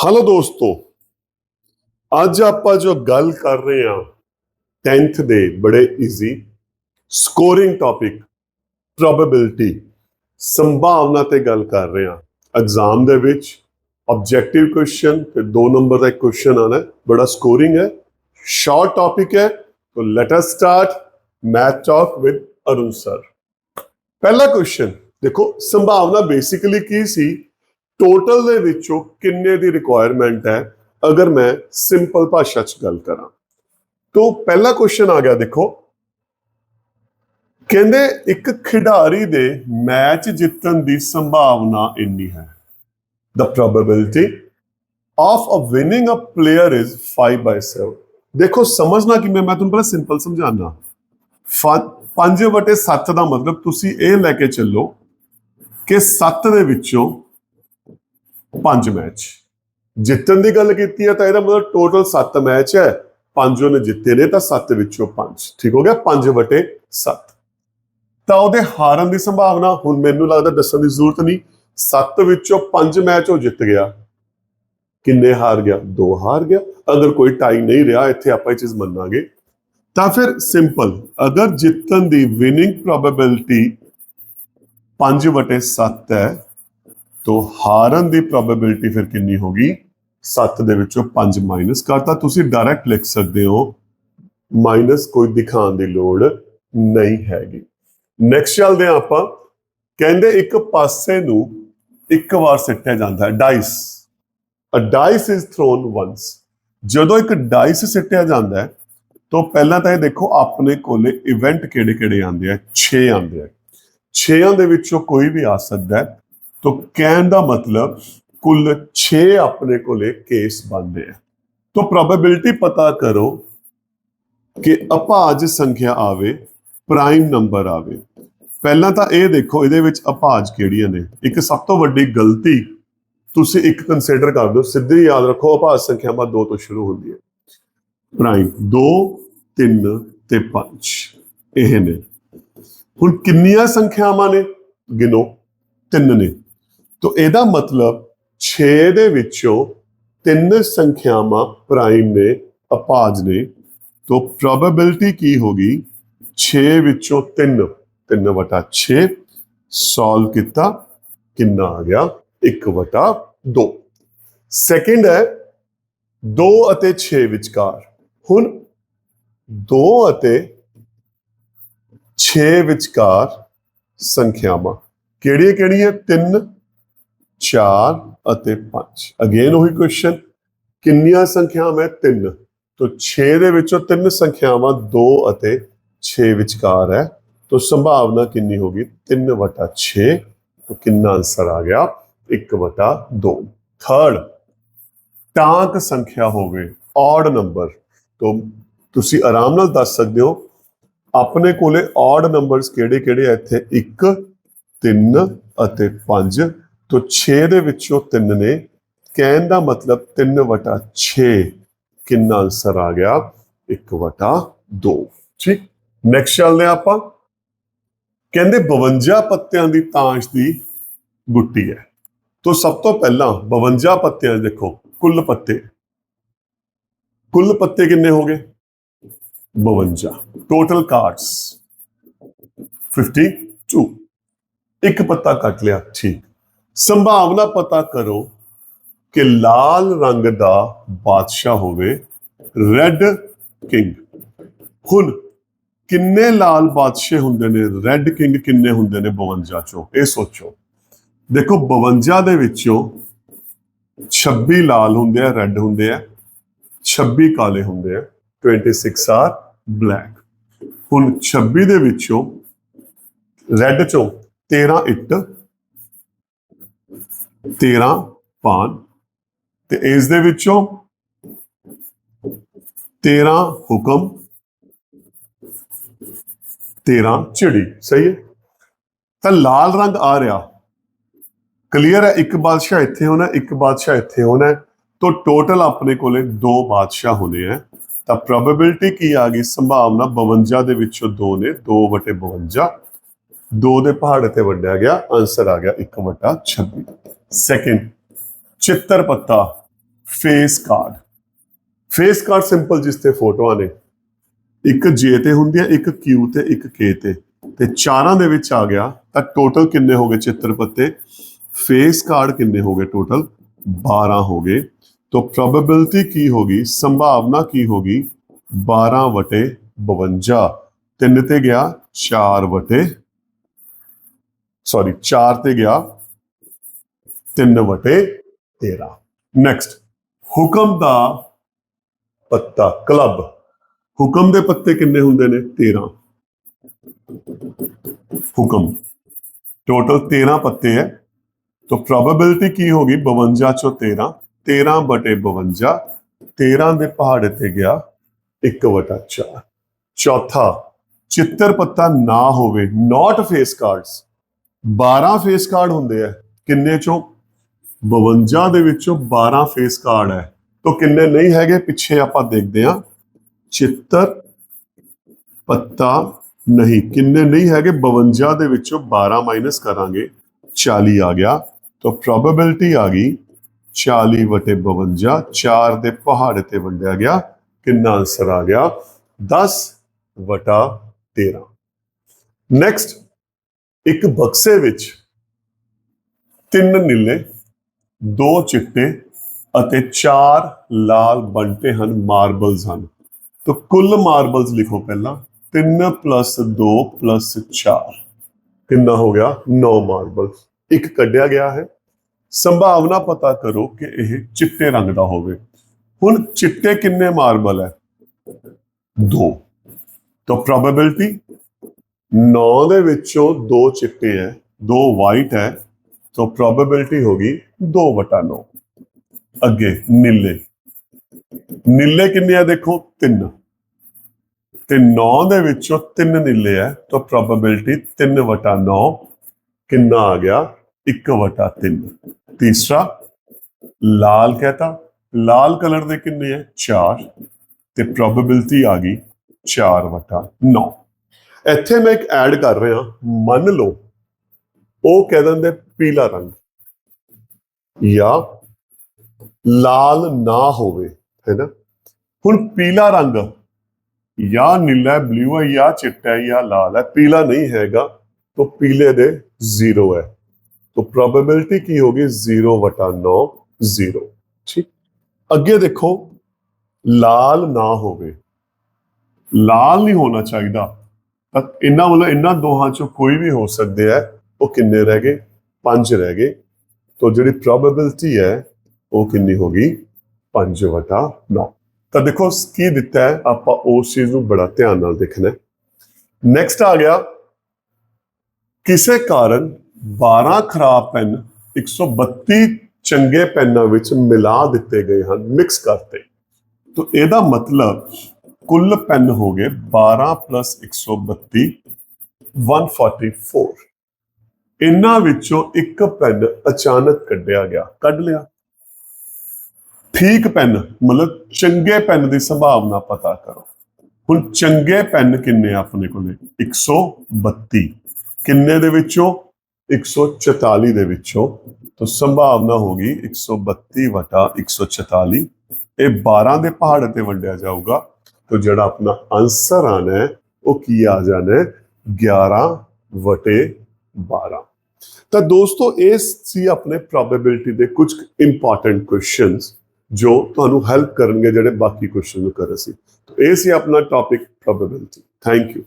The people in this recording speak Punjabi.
ਹਲੋ ਦੋਸਤੋ ਅੱਜ ਆਪਾਂ ਜੋ ਗੱਲ ਕਰ ਰਹੇ ਹਾਂ 10th ਦੇ ਬੜੇ ਈਜ਼ੀ ਸਕੋਰਿੰਗ ਟੌਪਿਕ ਪ੍ਰੋਬੇਬਿਲਿਟੀ ਸੰਭਾਵਨਾ ਤੇ ਗੱਲ ਕਰ ਰਹੇ ਹਾਂ ਐਗਜ਼ਾਮ ਦੇ ਵਿੱਚ ਆਬਜੈਕਟਿਵ ਕੁਐਸਚਨ ਤੇ 2 ਨੰਬਰ ਦਾ ਇੱਕ ਕੁਐਸਚਨ ਆਣਾ ਹੈ ਬੜਾ ਸਕੋਰਿੰਗ ਹੈ ਸ਼ਾਰਟ ਟੌਪਿਕ ਹੈ तो let us start math talk with Arun sir ਪਹਿਲਾ ਕੁਐਸਚਨ ਦੇਖੋ ਸੰਭਾਵਨਾ ਬੇਸਿਕਲੀ ਕੀ ਸੀ ਟੋਟਲ ਦੇ ਵਿੱਚੋਂ ਕਿੰਨੇ ਦੀ ਰਿਕੁਆਇਰਮੈਂਟ ਹੈ? ਅਗਰ ਮੈਂ ਸਿੰਪਲ ਭਾਸ਼ਾ 'ਚ ਗੱਲ ਕਰਾਂ। ਤੋਂ ਪਹਿਲਾ ਕੁਐਸਚਨ ਆ ਗਿਆ ਦੇਖੋ। ਕਹਿੰਦੇ ਇੱਕ ਖਿਡਾਰੀ ਦੇ ਮੈਚ ਜਿੱਤਣ ਦੀ ਸੰਭਾਵਨਾ ਇੰਨੀ ਹੈ। The probability of a winning a player is 5 by 7 ਦੇਖੋ, ਸਮਝਣਾ ਕਿਵੇਂ? ਮੈਂ ਤੁਹਾਨੂੰ ਪਹਿਲਾਂ ਸਿੰਪਲ ਸਮਝਾਣਾ 5 ਵਟੇ 7 ਦਾ ਮਤਲਬ ਤੁਸੀਂ ਇਹ ਲੈ ਕੇ ਚੱਲੋ ਕਿ 7 ਦੇ ਵਿੱਚੋਂ 5 ਮੈਚ। ਜਿੱਤਣ ਦੀ ਗੱਲ ਕੀਤੀ ਹੈ ਤਾਂ ਇਹਦਾ ਮਤਲਬ ਟੋਟਲ 7 ਮੈਚ ਹੈ। 5 ਉਹਨੇ ਜਿੱਤੇ ਨੇ ਤਾਂ 7 ਵਿੱਚੋਂ 5 ਠੀਕ ਹੋ ਗਿਆ? 5 ਵਟੇ 7 ਤਾਂ ਉਹਦੇ ਹਾਰਨ ਦੀ ਸੰਭਾਵਨਾ ਹੁਣ ਮੈਨੂੰ ਲੱਗਦਾ ਦੱਸਣ ਦੀ ਜ਼ਰੂਰਤ ਨਹੀਂ। 7 ਵਿੱਚੋਂ 5 ਮੈਚ ਉਹ ਜਿੱਤ ਗਿਆ। ਕਿੰਨੇ ਹਾਰ ਗਿਆ? ਦੋ ਹਾਰ ਗਿਆ। ਅਗਰ ਕੋਈ ਟਾਈ ਨਹੀਂ ਰਿਹਾ, ਇੱਥੇ ਆਪਾਂ ਇਹ ਚੀਜ਼ ਮੰਨਾਂਗੇ। ਤਾਂ ਫਿਰ ਸਿੰਪਲ ਅਗਰ ਜਿੱਤਣ ਦੀ ਵਿਨਿੰਗ ਪ੍ਰੋਬੇਬਿਲਿਟੀ 5 ਵਟੇ 7 ਹੈ ਤਾਂ ਹਾਰਨ ਦੀ ਪ੍ਰੋਬੇਬਿਲਿਟੀ ਫਿਰ ਕਿੰਨੀ ਹੋਗੀ 7 ਦੇ ਵਿੱਚੋਂ 5 ਮਾਈਨਸ ਕਰਤਾ ਤੁਸੀਂ ਡਾਇਰੈਕਟ ਲਿਖ ਸਕਦੇ ਹੋ ਮਾਈਨਸ ਕੋਈ ਦਿਖਾਉਣ ਦੀ ਲੋੜ ਨਹੀਂ ਹੈਗੀ। ਨੈਕਸਟ ਚੱਲਦੇ ਹਾਂ ਆਪਾਂ। ਕਹਿੰਦੇ ਇੱਕ ਪਾਸੇ ਨੂੰ ਇੱਕ ਵਾਰ ਸਿੱਟਿਆ ਜਾਂਦਾ ਹੈ dice a dice is thrown once ਜਦੋਂ ਇੱਕ ਡਾਈਸ ਸਿੱਟਿਆ ਜਾਂਦਾ ਹੈ, ਤਾਂ ਪਹਿਲਾਂ ਤਾਂ ਇਹ ਦੇਖੋ ਆਪਣੇ ਕੋਲੇ ਇਵੈਂਟ ਕਿਹੜੇ ਕਿਹੜੇ ਆਉਂਦੇ ਆ? 6 ਆਉਂਦੇ ਆ। 6ਾਂ ਦੇ ਵਿੱਚੋਂ ਕੋਈ ਵੀ ਆ ਸਕਦਾ ਹੈ। ਤਾਂ ਕਹਿਣ ਦਾ ਮਤਲਬ ਕੁੱਲ 6 ਆਪਣੇ ਕੋਲੇ ਕੇਸ ਬਣਦੇ ਆ। ਤਾਂ ਪ੍ਰੋਬੇਬਿਲਿਟੀ ਪਤਾ ਕਰੋ ਕਿ ਅਭਾਜ ਸੰਖਿਆ ਆਵੇ ਪ੍ਰਾਈਮ ਨੰਬਰ ਆਵੇ। ਪਹਿਲਾਂ ਤਾਂ ਇਹ ਦੇਖੋ ਇਹਦੇ ਵਿੱਚ ਅਭਾਜ ਕਿਹੜੀਆਂ ਨੇ? ਇੱਕ ਸਭ ਤੋਂ ਵੱਡੀ ਗਲਤੀ ਤੁਸੀਂ ਇੱਕ ਕੰਸੀਡਰ ਕਰ ਦਿਓ, ਸਿੱਧੇ ਯਾਦ ਰੱਖੋ ਅਭਾਜ ਸੰਖਿਆਵਾਂ ਦੋ ਤੋਂ ਸ਼ੁਰੂ ਹੁੰਦੀ ਹੈ। ਪ੍ਰਾਈਮ 2 3 ਤੇ 5 ਇਹ ਨੇ। ਹੁਣ ਕਿੰਨੀਆਂ ਸੰਖਿਆਵਾਂ ਨੇ? ਗਿਣੋ। ਤਿੰਨ ਨੇ। ਤਾਂ ਇਹਦਾ ਮਤਲਬ 6 ਦੇ ਵਿੱਚੋਂ ਤਿੰਨ ਸੰਖਿਆਵਾਂ ਪ੍ਰਾਈਮ ਨੇ, ਅਪਾਜ ਨੇ। ਤਾਂ ਪ੍ਰੋਬੇਬਿਲਿਟੀ ਕੀ ਹੋਗੀ 6 ਵਿੱਚੋਂ 3 3 ਵਟਾ 6 ਸੋਲਵ ਕੀਤਾ, ਕਿੰਨਾ ਆ ਗਿਆ? 1 ਵਟਾ 2 ਸੈਕਿੰਡ ਹੈ 2 ਅਤੇ 6 ਵਿਚਕਾਰ। ਹੁਣ 2 ਅਤੇ 6 ਵਿਚਕਾਰ ਸੰਖਿਆਵਾਂ ਕਿਹੜੀਆਂ ਕਿਹੜੀਆਂ 3 4 ਅਤੇ 5 ਅਗੇਨ ਉਹੀ ਕੁਐਸਚਨ ਕਿੰਨੀਆਂ ਸੰਖਿਆਵਾਂ 3 ਤਾਂ 6 ਦੇ ਵਿੱਚੋਂ ਤਿੰਨ ਸੰਖਿਆਵਾਂ 2 ਅਤੇ 6 ਵਿਚਕਾਰ ਹੈ। ਤਾਂ ਸੰਭਾਵਨਾ ਕਿੰਨੀ ਹੋਗੀ 3 ਵਟਾ 6 ਤਾਂ ਕਿੰਨਾ ਆਨਸਰ ਆ ਗਿਆ? 1 ਵਟਾ 2 ਥਰਡ ਟਾਂਕ ਸੰਖਿਆ ਹੋਵੇ ਔਡ ਨੰਬਰ ਤੋਂ ਤੁਸੀਂ ਆਰਾਮ ਨਾਲ ਦੱਸ ਸਕਦੇ ਹੋ, ਆਪਣੇ ਕੋਲੇ ਔਡ ਨੰਬਰਸ ਕਿਹੜੇ ਕਿਹੜੇ ਆ ਇੱਥੇ? 1 3 ਅਤੇ 5 ਤਾਂ 6 ਦੇ ਵਿੱਚੋਂ 3 ਨੇ। ਕਹਿਣ ਦਾ ਮਤਲਬ 3 ਵਟਾ 6 ਕਿੰਨਾ ਆਨਸਰ ਆ ਗਿਆ? 1 ਵਟਾ 2 ਠੀਕ? ਨੈਕਸਟ ਚੱਲਦੇ ਹਾਂ ਆਪਾਂ। ਕਹਿੰਦੇ 52 ਪੱਤਿਆਂ ਦੀ ਤਾਂਸ਼ ਦੀ ਗੁੱਟੀ ਹੈ। ਤੋਂ ਸਭ ਤੋਂ ਪਹਿਲਾਂ 52 ਪੱਤਿਆਂ 'ਚ ਦੇਖੋ, ਕੁੱਲ ਪੱਤੇ। ਕੁੱਲ ਪੱਤੇ ਕਿੰਨੇ ਹੋ ਗਏ? 52 ਟੋਟਲ ਕਾਰਡਸ 52 ਇੱਕ ਪੱਤਾ ਕੱਟ ਲਿਆ, ਠੀਕ। ਸੰਭਾਵਨਾ ਪਤਾ ਕਰੋ ਕਿ ਲਾਲ ਰੰਗ ਦਾ ਬਾਦਸ਼ਾਹ ਹੋਵੇ ਰੈੱਡ ਕਿੰਗ ਹੁਣ ਕਿੰਨੇ ਲਾਲ ਬਾਦਸ਼ਾਹ ਹੁੰਦੇ ਨੇ ਰੈੱਡ ਕਿੰਗ ਕਿੰਨੇ ਹੁੰਦੇ ਨੇ 52 ਚੋਂ? ਇਹ ਸੋਚੋ। ਦੇਖੋ 52 ਦੇ ਵਿੱਚੋਂ 26 ਲਾਲ ਹੁੰਦੇ ਆ ਰੈੱਡ ਹੁੰਦੇ ਆ 26 ਕਾਲੇ ਹੁੰਦੇ ਆ 26 ਆਰ ਬਲੈਕ ਹੁਣ 26 ਦੇ ਵਿੱਚੋਂ ਰੈੱਡ ਚੋਂ 13 ਇੱਟ 13 ਪਾਨ। ਤੇ ਇਸ ਦੇ ਵਿੱਚੋਂ 13 ਹੁਕਮ 13 ਚਿੜੀ ਸਹੀ ਹੈ? ਤਾਂ ਲਾਲ ਰੰਗ ਆ ਰਿਹਾ। ਕਲੀਅਰ ਹੈ, ਇੱਕ ਬਾਦਸ਼ਾਹ ਇੱਥੇ ਹੋਣਾ, ਇੱਕ ਬਾਦਸ਼ਾਹ ਇੱਥੇ ਹੋਣਾ ਤਾਂ ਟੋਟਲ ਆਪਣੇ ਕੋਲੇ ਦੋ ਬਾਦਸ਼ਾਹ ਹੋਣੇ ਆ ਤਾਂ ਪ੍ਰੋਬੇਬਿਲਟੀ ਕੀ ਆ ਗਈ? ਸੰਭਾਵਨਾ 52 ਦੇ ਵਿੱਚੋਂ 2 ਨੇ 2 ਵਟੇ 52 2 ਦੇ ਪਹਾੜ ਤੇ ਵੰਡਿਆ ਗਿਆ ਆਨਸਰ ਆ ਗਿਆ 1 ਵਟਾ 26 ਸੈਕਿੰਡ ਚਿੱਤਰ ਪੱਤਾ face card face card simple ਜਿਸ ਤੇ ਫੋਟੋਆਂ ਨੇ ਇੱਕ J ਤੇ ਹੁੰਦੀ ਹੈ ਇੱਕ Q ਤੇ ਇੱਕ K ਤੇ ਤੇ ਚਾਰਾਂ ਦੇ ਵਿੱਚ ਆ ਗਿਆ ਤਾਂ ਟੋਟਲ ਕਿੰਨੇ ਹੋ ਗਏ ਚਿੱਤਰ ਪੱਤੇ ਫੇਸ ਕਾਰਡ ਕਿੰਨੇ ਹੋ ਗਏ ਟੋਟਲ 12 ਹੋ ਗਏ तो प्रोबेबिलिटी ਕੀ ਹੋਗੀ ਸੰਭਾਵਨਾ ਕੀ ਹੋਗੀ 12 ਵਟੇ 52 ਤਿੰਨ ਤੇ ਗਿਆ 4 ਵਟੇ ਸੌਰੀ 4 ਤੇ ਗਿਆ 3 ਵਟੇ 13 ਨੈਕਸਟ ਹੁਕਮ ਦਾ ਪੱਤਾ ਕਲੱਬ ਹੁਕਮ ਦੇ ਪੱਤੇ ਕਿੰਨੇ ਹੁੰਦੇ ਨੇ 13 ਹੁਕਮ ਟੋਟਲ 13 ਪੱਤੇ ਹੈ तो प्रोबेबिलिटी ਕੀ ਹੋਗੀ 52 ਚੋਂ 13 13 ਬਟੇ 52 13 ਦੇ ਪਹਾੜੇ ਤੇ ਗਿਆ 1 ਵਟਾ 4 ਚੌਥਾ ਚਿੱਤਰ ਪੱਤਾ ਨਾ ਹੋਵੇ not face cards 12 face card ਹੁੰਦੇ ਆ। ਕਿੰਨੇ ਚੋਂ? 52 ਦੇ ਵਿੱਚੋਂ 12 ਫੇਸ ਕਾਰਡ ਹੈ ਤਾਂ ਕਿੰਨੇ ਨਹੀਂ ਹੈਗੇ, ਪਿੱਛੇ ਆਪਾਂ ਦੇਖਦੇ ਹਾਂ। ਚਿੱਤਰ, ਪੱਤਾ ਨਹੀਂ। ਕਿੰਨੇ ਨਹੀਂ ਹੈਗੇ 52 ਦੇ ਵਿੱਚੋਂ 12 ਮਾਈਨਸ ਕਰਾਂਗੇ। 40 ਆ ਗਿਆ। ਤਾਂ ਪ੍ਰੋਬੇਬਿਲਟੀ ਆ ਗਈ। 40 ਵਟੇ 52 4 ਦੇ ਪਹਾੜ ਤੇ ਵੰਡਿਆ ਗਿਆ। ਕਿੰਨਾ ਆਨਸਰ ਆ ਗਿਆ? 10 ਵਟਾ 13 ਨੈਕਸਟ ਇੱਕ ਬਕਸੇ ਵਿੱਚ ਤਿੰਨ ਨੀਲੇ, ਦੋ ਚਿੱਟੇ ਅਤੇ ਚਾਰ ਲਾਲ ਬੰਟੇ ਹਨ ਮਾਰਬਲਸ ਹਨ। ਤਾਂ ਕੁੱਲ ਮਾਰਬਲਸ ਲਿਖੋ ਪਹਿਲਾਂ 3 2 4 ਕਿੰਨਾ ਹੋ ਗਿਆ? 9 ਮਾਰਬਲਸ ਇੱਕ ਕੱਢਿਆ ਗਿਆ ਹੈ। ਸੰਭਾਵਨਾ ਪਤਾ ਕਰੋ ਕਿ ਇਹ ਚਿੱਟੇ ਰੰਗ ਦਾ ਹੋਵੇ। ਹੁਣ ਚਿੱਟੇ ਕਿੰਨੇ ਮਾਰਬਲ ਹੈ? ਦੋ। ਤਾਂ ਪ੍ਰੋਬੇਬਿਲਿਟੀ 9 ਦੇ ਵਿੱਚੋਂ ਦੋ ਚਿੱਟੇ ਹੈ, ਦੋ ਵਾਈਟ ਹੈ, ਤਾਂ ਪ੍ਰੋਬੇਬਿਲਿਟੀ ਹੋਗੀ 2 ਵਟਾ 9 ਅੱਗੇ ਨੀਲੇ। ਨੀਲੇ ਕਿੰਨੇ ਆ ਦੇਖੋ? 3 ਤੇ 9 ਦੇ ਵਿੱਚੋਂ 3 ਨੀਲੇ ਹੈ, ਤਾਂ ਪ੍ਰੋਬੇਬਿਲਿਟੀ 3 ਵਟਾ 9 ਕਿੰਨਾ ਆ ਗਿਆ? 1 ਵਟਾ 3 ਤੀਸਰਾ, ਲਾਲ ਕਹਤਾ। ਲਾਲ ਕਲਰ ਦੇ ਕਿੰਨੇ ਹੈ? 4 ਤੇ ਪ੍ਰੋਬੇਬਿਲਟੀ ਆ ਗਈ 4 ਵਟਾ 9 ਇੱਥੇ ਮੈਂ ਇੱਕ ਐਡ ਕਰ ਰਿਹਾ ਮੰਨ ਲਓ ਉਹ ਕਹਿ ਦਿੰਦੇ ਪੀਲਾ ਰੰਗ ਜਾਂ ਲਾਲ ਨਾ ਹੋਵੇ ਹੈ ਨਾ ਹੁਣ ਪੀਲਾ ਰੰਗ ਜਾਂ ਨੀਲਾ ਬਲੂ ਹੈ ਜਾਂ ਚਿੱਟਾ ਹੈ ਜਾਂ ਲਾਲ ਹੈ ਪੀਲਾ ਨਹੀਂ ਹੈਗਾ तो पीले दे जीरो है तो प्रोबेबिलिटी की होगी जीरो वटा नौ जीरो ठीक ਅੱਗੇ ਦੇਖੋ ਲਾਲ ਨਾ ਹੋਵੇ ਲਾਲ ਨਹੀਂ ਹੋਣਾ ਚਾਹੀਦਾ ਤਾਂ ਇਹਨਾਂ ਵੱਲੋਂ ਇਹਨਾਂ ਦੋਹਾਂ ਚੋਂ ਕੋਈ ਵੀ ਹੋ ਸਕਦੇ ਹੈ, ਉਹ ਕਿੰਨੇ ਰਹਿ ਗਏ? ਪੰਜ ਰਹਿ ਗਏ। ਤਾਂ ਜਿਹੜੀ ਪ੍ਰੋਬੇਬਿਲਟੀ ਹੈ, ਉਹ ਕਿੰਨੀ ਹੋ ਗਈ? 5 ਵਟਾ 9 ਤਾਂ ਦੇਖੋ ਕੀ ਦਿੱਤਾ ਹੈ? ਆਪਾਂ ਉਸ ਚੀਜ਼ ਨੂੰ ਬੜਾ ਧਿਆਨ ਨਾਲ ਦੇਖਣਾ ਨੈਕਸਟ ਆ ਗਿਆ। ਕਿਸੇ ਕਾਰਨ 12 ਖਰਾਬ ਪੈਨ 132 ਚੰਗੇ ਪੈਨਾਂ ਵਿੱਚ ਮਿਲਾ ਦਿੱਤੇ ਗਏ ਹਨ ਮਿਕਸ ਕਰਤੇ। ਤਾਂ ਇਹਦਾ ਮਤਲਬ ਕੁੱਲ ਪੈਨ ਹੋ ਗਏ 12 132 144 ਇਹਨਾਂ ਵਿੱਚੋਂ ਇੱਕ ਪੈਨ ਅਚਾਨਕ ਕੱਢਿਆ ਗਿਆ। ਕੱਢ ਲਿਆ। ਠੀਕ ਪੈਨ, ਮਤਲਬ ਚੰਗੇ ਪੈਨ ਦੀ ਸੰਭਾਵਨਾ ਪਤਾ ਕਰੋ। ਹੁਣ ਚੰਗੇ ਪੈਨ ਕਿੰਨੇ ਆ ਆਪਣੇ ਕੋਲੇ? 132 ਕਿੰਨੇ ਦੇ ਵਿੱਚੋਂ? 144 ਦੇ ਵਿੱਚੋਂ। ਤਾਂ ਸੰਭਾਵਨਾ ਹੋਗੀ 132 ਵਟਾ 144 ਇਹ 12 ਦੇ ਪਹਾੜ ਤੇ ਵੰਡਿਆ ਜਾਊਗਾ। ਤਾਂ ਜਿਹੜਾ ਆਪਣਾ ਆਨਸਰ ਆਣਾ ਹੈ ਉਹ ਕੀ ਆ ਜਾਣਾ ਹੈ 11 ਵਟੇ 12 ਤਾਂ ਦੋਸਤੋ ਇਹ ਸੀ ਆਪਣੇ ਪ੍ਰੋਬੇਬਿਲਿਟੀ ਦੇ ਕੁਝ ਇੰਪੋਰਟੈਂਟ ਕੁਐਸਚਨਸ ਜੋ ਤੁਹਾਨੂੰ ਹੈਲਪ ਕਰਨਗੇ ਜਿਹੜੇ ਬਾਕੀ ਕੁਐਸਚਨ ਨੂੰ ਕਰ ਸੀ ਤਾਂ ਇਹ ਸੀ ਆਪਣਾ ਟੌਪਿਕ ਪ੍ਰੋਬੇਬਿਲਿਟੀ ਥੈਂਕ ਯੂ